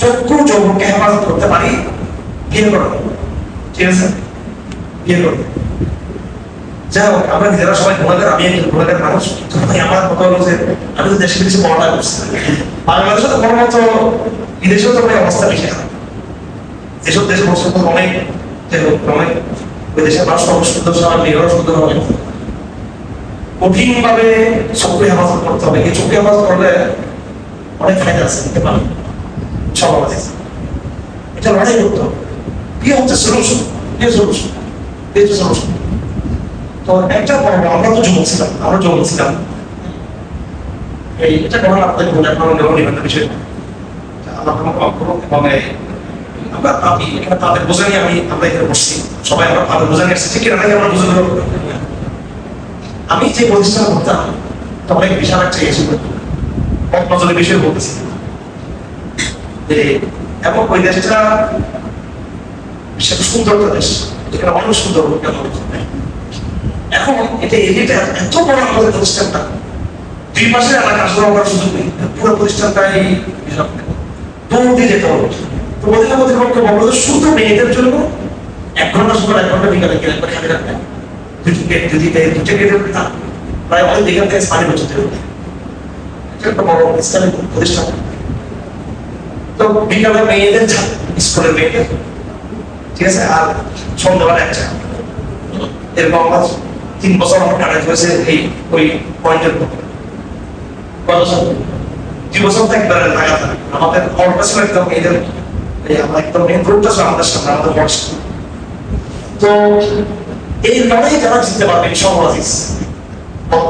চক্ষু যৌবনকে হেফাজত করতে পারি? বিয়ে ঠিক আছে? বিয়ে যাই হোক, আমরা নিজেরা সবাই আমি একজন মানুষ আমার কথা হলো যে আমি তো দেশে পড়াটা করছি। বাংলাদেশে তো কোনো মতো বিদেশেও তো অবস্থা বেশি খারাপ। যেসব দেশে বসে তো অনেক অনেক। ওই দেশের মানুষ অনেক সুন্দর হবে। কঠিন ভাবে চোখে হেফাজত করতে হবে। এই চোখে হেফাজত করলে অনেক ফায়দা আছে পারবে। এটা লড়াই করতে হবে বিয়ে হচ্ছে? সলিউশন বিয়ে সলিউশন সলিউশন তো একটা আমরা তো যুবক ছিলাম, আমরা যুবক ছিলাম। এই, এটা করার আপনাদের বলে আপনারা নেওয়া নেবেন না বিষয় কোনো আমরা আমি এখানে তাদের বোঝা নিয়ে আমি, আমরা এখানে বসছি। সবাই আমরা তাদের বোঝা নিয়ে এসেছি নাকি আমরা বুঝে আমি যে প্রতিষ্ঠান করতাম এটা অনেক বিশাল একটা ইয়ে কম নজরের বিষয় বলতেছি। যে এবং ওই দেশটা সেটা সুন্দর দেশ যেখানে অনেক সুন্দর এখন এটা এরিয়াটা এত বড় আমাদের প্রতিষ্ঠানটা। দুই পাশে এলাকা আসলে করার সুযোগ নেই। পুরো প্রতিষ্ঠানটাই দৌড় দিয়ে যেতে হবে। তো ওদের মধ্যে বলব যে শুধু মেয়েদের জন্য এক ঘণ্টা সময়, এক ঘণ্টা বিকালে গেলে একবার খালি রাখবেন দুটি গেট যদি দুটো গেটের প্রায় অনেক দিকে থেকে বছর একটা বড় ইসলামিক প্রতিষ্ঠান। তো বিকালে মেয়েদের স্কুলের মেয়েদের। ঠিক আছে? আর সন্ধ্যাবেলা একটা এরকম আমার তিন বছর আমার কাটাতে হয়েছে এই, ওই পয়েন্টের কত দুই বছর তো একবার লাগাতার। আমাদের হলটা ছিল একদম এই আমরা একদম মেন রোডটা ছিল আমাদের সামনে, আমাদের ছিল তো এই লড়াই যারা জিততে পারবে আজিজ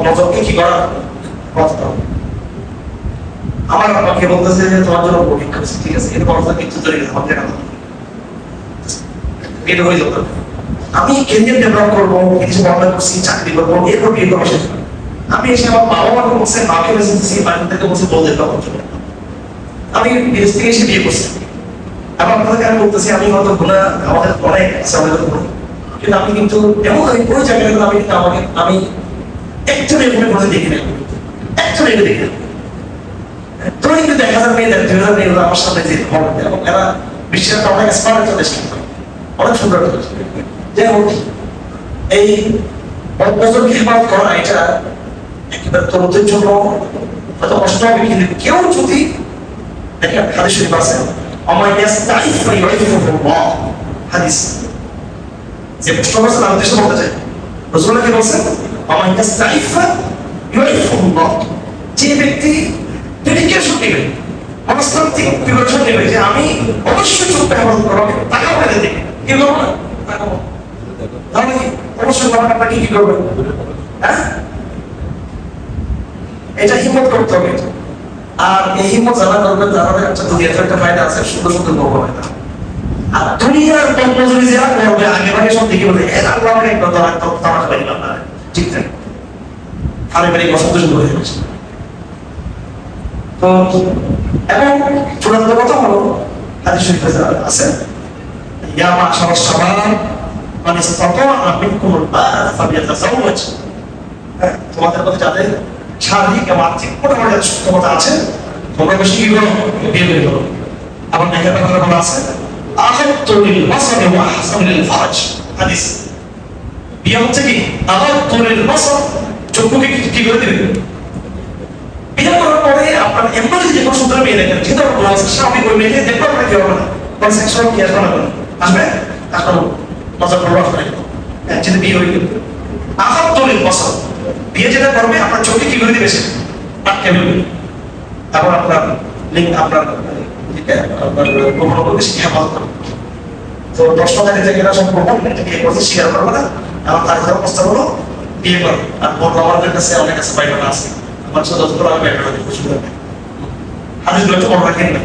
নজরকে কি করা? কথা আমার আমাকে বলতেছে যে তোমার জন্য পরীক্ষা হচ্ছে ঠিক আছে এর কথা কিন্তু তৈরি আমাদের কেন এটা হয়ে আমি কেরিয়ার ডেভেলপ করব, কিছু বন্ধ করছি, চাকরি করব, এরপর বিয়ে করব, শেষ। আমি এসে আমার বাবা মাকে বলছে, মাকে বলছি বাড়ি থেকে বলছে বলতে আমি বিদেশ থেকে এসে বিয়ে করছি। এবং আপনাদেরকে আমি বলতেছি, আমি হয়তো গুণা আমাদের অনেক আছে, আমাদের কিন্তু আমি কিন্তু এমন আমি ওই জায়গায় আমি কিন্তু আমাকে, আমি একজন এখানে দেখি না একজন এখানে দেখি না তুমি কিন্তু এক হাজার মেয়ে দুই হাজার মেয়ে আমার সামনে যে হবে এবং এরা বিশ্বের অনেক স্মার্ট একটা দেশ অনেক সুন্দর যাই হোক, এই নজরকে হেফাজত করা, এটা একেবারে তরুণদের জন্য হয়তো কষ্ট হবে, কিন্তু কেউ যদি দেখেন হাদিস শরীফ আছে আমার ইয়াস্তাইফ ফায়ুইফুহুল্লাহ হাদিস। যে প্রশ্ন করছেন, আমি দেশে বলতে চাই রাসূলুল্লাহ কি বলছেন? আমার ইয়াস্তাইফ ফায়ুইফুহুল্লাহ যে ব্যক্তি ডেডিকেশন নেবে মনস্তাত্ত্বিক প্রিপারেশন নেবে যে আমি অবশ্যই চোখ হেফাজত করব আমি টাকা পয়সা দিই কি তাহলে অবশ্যই বাবা কি করবে? হ্যাঁ? এটা হিম্মত করতে হবে। আর এই হিম্মত যারা করবে তারা একটা দুনিয়াতে একটা ফায়দা আছে, সুন্দর সুন্দর করব ফায়দা। আর দুনিয়ার যদি যারা করবে, আগে ভাগে সব দিকে বলে এর আল্লাহ অনেক তারা খাই না। ঠিক আছে পারিবারিক অসন্তোষ হয়ে গেছে তো এবং চূড়ান্ত কথা হলো হাদিস শরীফে আছে ইয়া মাশাআল শাবাব মান ইসতাতাআ মিনকুম আল-বা'আ ফালিয়াতাযাওয়াজ। হ্যাঁ, তোমাদের মধ্যে যাদের শারীরিক এবং আর্থিক মোটামুটি সক্ষমতা আছে তোমরা বেশি কি করো? বিয়ে করে করো আবার দেখা কথা বলা আছে আহাত্তু লিল বাসারি ওয়া আহসানু লিল ফারাজ। হাদিস। বিয়ে হচ্ছে কি? আহাত্তু লিল বাসার। চক্ষুকে কি করে দিবে? যে না। না না না হ্যাঁ, আপনার চোখে কি করে দিবে সে? তারপর আপনার লিঙ্ক আপনার আপনার সেটা হেফাজত তো তারিখ থেকে এরা গোপন এটা বিয়ে করতে স্বীকার করবে না। আমার তারিখের অবস্থা হলো বিয়ে করবে আর বড় আমাদের কাছে অনেক কাছে বাইরে আছে। আমার দশ করে আমি একটা খুশি হবে হাদিসগুলো একটু বড় রাখেন না